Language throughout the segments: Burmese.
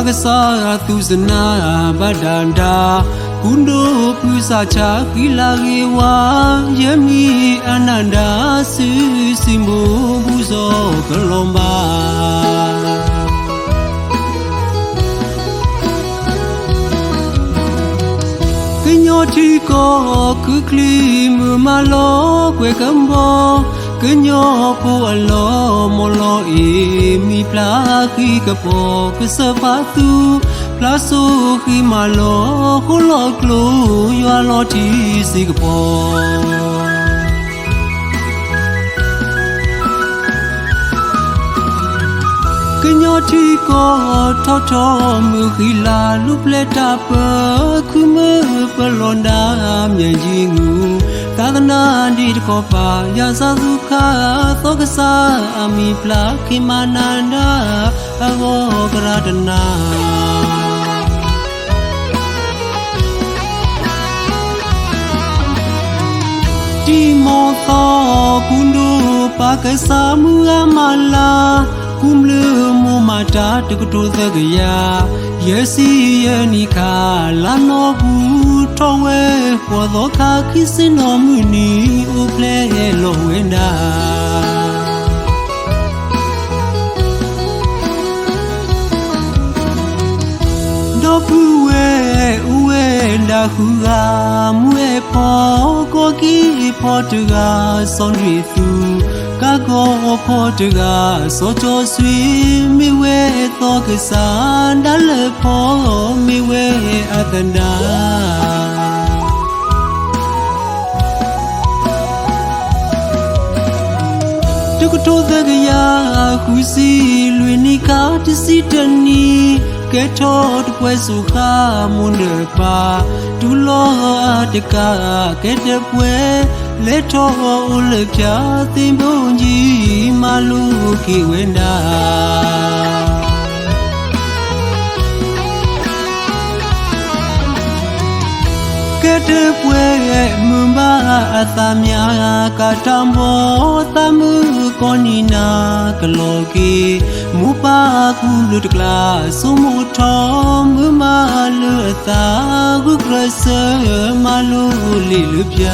လွန်ဒိုပါကစားသူစနာဗဒန္တာကုန္ဒိုပူစာချာကိလာကေဝါယမီအနန္ဒာစီစီမိုဘူဇောကလောမဘာကညောတီကိုကုကလီမမလောကွယ်ကံဘော ကညောပူအလောမလောအီမီပလာခိကပိုကစပါသူပလာဆူခိမလောဟူလောကလူယွာလောတီစီကပိုကညောတီကိုထောထောမူခီလာလူပလက်တာပခုမပလွန်ဒါမြန်ကြီးငူသာသနာဒီတ ကောပါရာဇဒုခသောကစားအမိပလာခိမနန္ဒာအဝေါကရတနာဒီမောသောကုန္ဒုပါကစားမူအမလာကုမလမမတာတကတိုသကရာ ယေစီယနိခာလာနောဘူးထောဝဲပေါ်သော ခါခိစင်တော်မူနီဥပလဲလောဝင်းတာတော့ဘူးဝဲဥဝဲဒါခုကမွေပေါ်ကိုကီပေါ်တူကစွန်ရီသူကာကိုဖို့တကစောချောဆွေမိဝဲတော့ကစားဒလဖို့မိဝဲအတန္တာတကတိုသကရာခုစီလွေနိကာတစီတနီကဲထောတပွဲစုခာမွန်းရပါဒူလောတကကဲတပွဲလက်ထောဦးလပြသင်ပုံကြီးမလူ ခိဝန္ဒာကတပွဲမမအသမယာကတံဘောတမှုကောနီနာကလောကေမူပါကုလူတကလာစုမှုထောမမလူသာကုကရစမလူလီလူပြ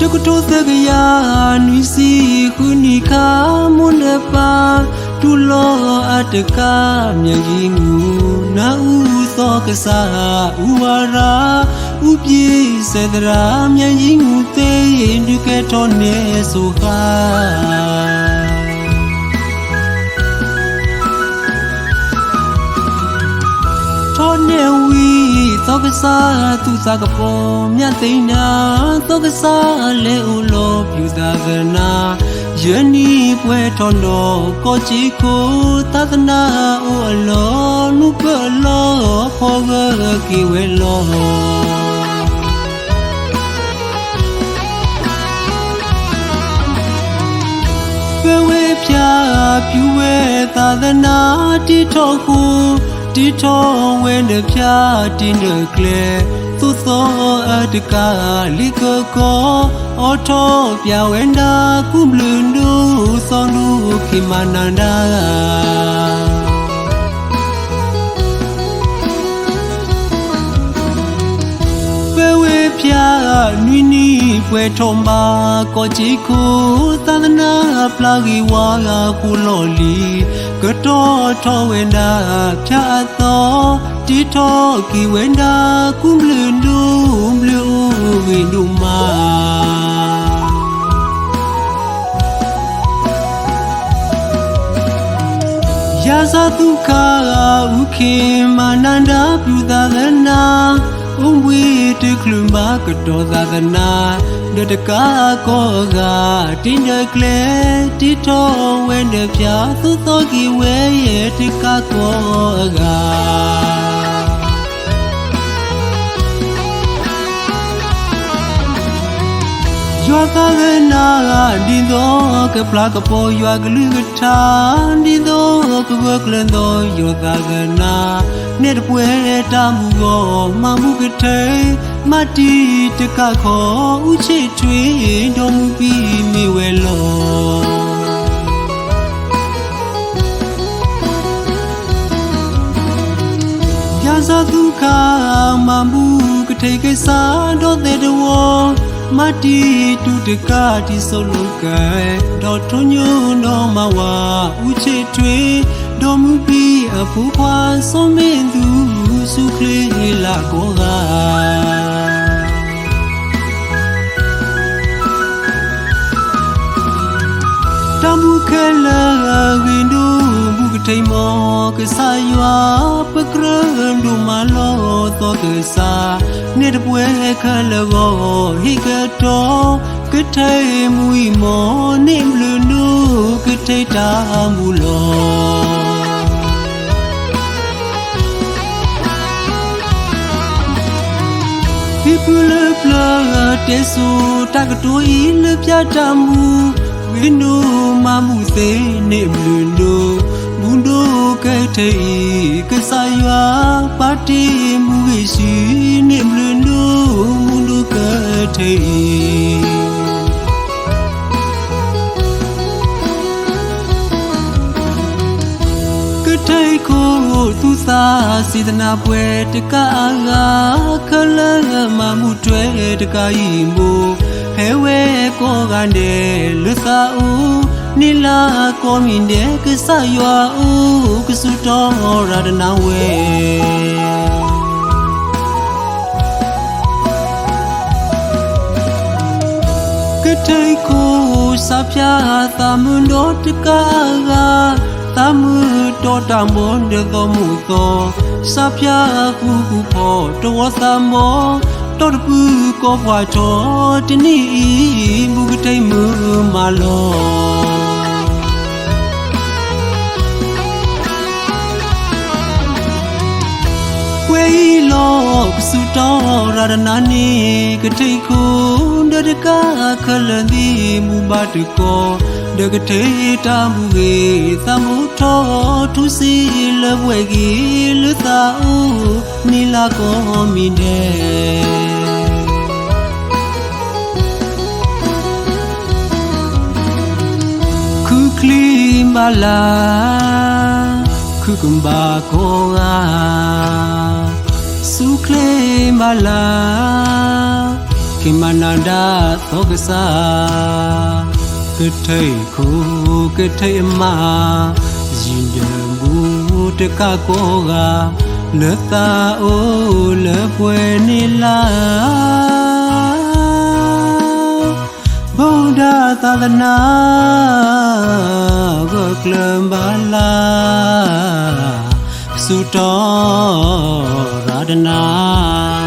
တကတိုသကရာနွီစီခုနီခာမွန်ဒပါတူလောအတကာမြန်ကြီးငူနာဥသောကစားဥဝါရာဥပြေစေတရာမြန်ကြီးငူသေးရင်ဒီကဲထောနေဆိုခါထောနေဝီ သောကစားသူစားကပေါ်မြတ်သိနာသောကစားလေဦးလောပြူသာကနာယနီပွဲထောတော်ကိုချီကိုသဒနာအိုအလောနုပလောဖောဂကီဝဲလောပဝေဖြာပြူဝဲသဒနာတိထောကို တိထောဝဲနှဖြာတင်းနကလေသူသောအတကာလီကကောအောထောပြဝဲနာကုမလူနုသောနုခိမနန္ဒာပဲဝေဖြာနွီနီပွဲထုံပါကိုချီခုသဒနာပလာဂီဝါကကုလောလီ ကတော်ထောဝန္ဒာဖြာသောတီထောကီဝန္ဒာကုမလူနုဘလူဝိနုမာယာဇာတုခာဥခေမာနန္ဒာပြုသာသနာ ဥဝိတကလူမကတော်သာသနာဒတကာကောကတင်းရကလေတီတော်ဝဲနေပြသုသောကီဝဲရဲ့တကာကောက ယရွာသားကနာဒီတော့ကပလာကပေါ်ရွာကလူကထာဒီတော့ကဘကလန်တော့ရွာသားကနာနေတပွဲတမှုကောမမှုကထဲမတီတကခေါ်ဥချစ်ထွေးတော်မူပြီးမိဝဲလောပြာစာဒုက္ခမမှုကထိတ်ကိစ္စတော့တဲ့တော် မတီတူတကတိဆိုလိုကဲတော့ထွညွန်းတော်မဝဥချစ်ထွေးတော်မူပြီးအဖူခွာဆုံးမင်းသူစုကလေးလာကိုက တို့ဘုကထိန်မောကဆာရွာပကရန်ဒူမလောတော့ကစားနေတပွဲခလကောဟိကတော်ကထိန်မူီမောနေမလူနုကထိတ်တာမူလော People plug တဲ့ဆိုတကတူဤလပြတမှုဝင်း တို့မမှုစေနေမလူတို့မွန်တို့ကတဲ့ကဆာရွာပါတီမှုရှိနေမလူတို့မွန်တို့ကတဲ့ကထိုင်ကိုသူသာစေတနာပွဲတကားကခလမမှုတွေတကားဤမို့ ဟဲဝဲကိုကနေလွတ်သာဦးနီလာကိုမင်းတဲ့ကဆရွာဦးကစုတော်ရတနာဝဲကထိုင်ကိုစပြာသမွန်တော်တကားက tamu to tamon de do mu to sa pya hu hu pho to sa mo to de pu ko phwa cho ti ni mu ga tai mu ma lo ဝေးလောကစုတော်ရရနာနီကတိခုဒဒကခလန်ဒီမူဘတ်ကို ဒကတေတာမူကေသမုထောသူစီလဘွေကြီးလသာဦးနီလာကိုမီတဲ့ခုကလီမလာခုကမ်ဘာကိုငါစုကလေမလာကိမနန္ဒာသောကစာ ကထိတ်ခုကထိတ်မရင်ရမှုတကကိုကလတာအိုလပွဲနေလာဗုဒ္ဓသာသနာကိုကလံပါလာစုတော်ရတနာ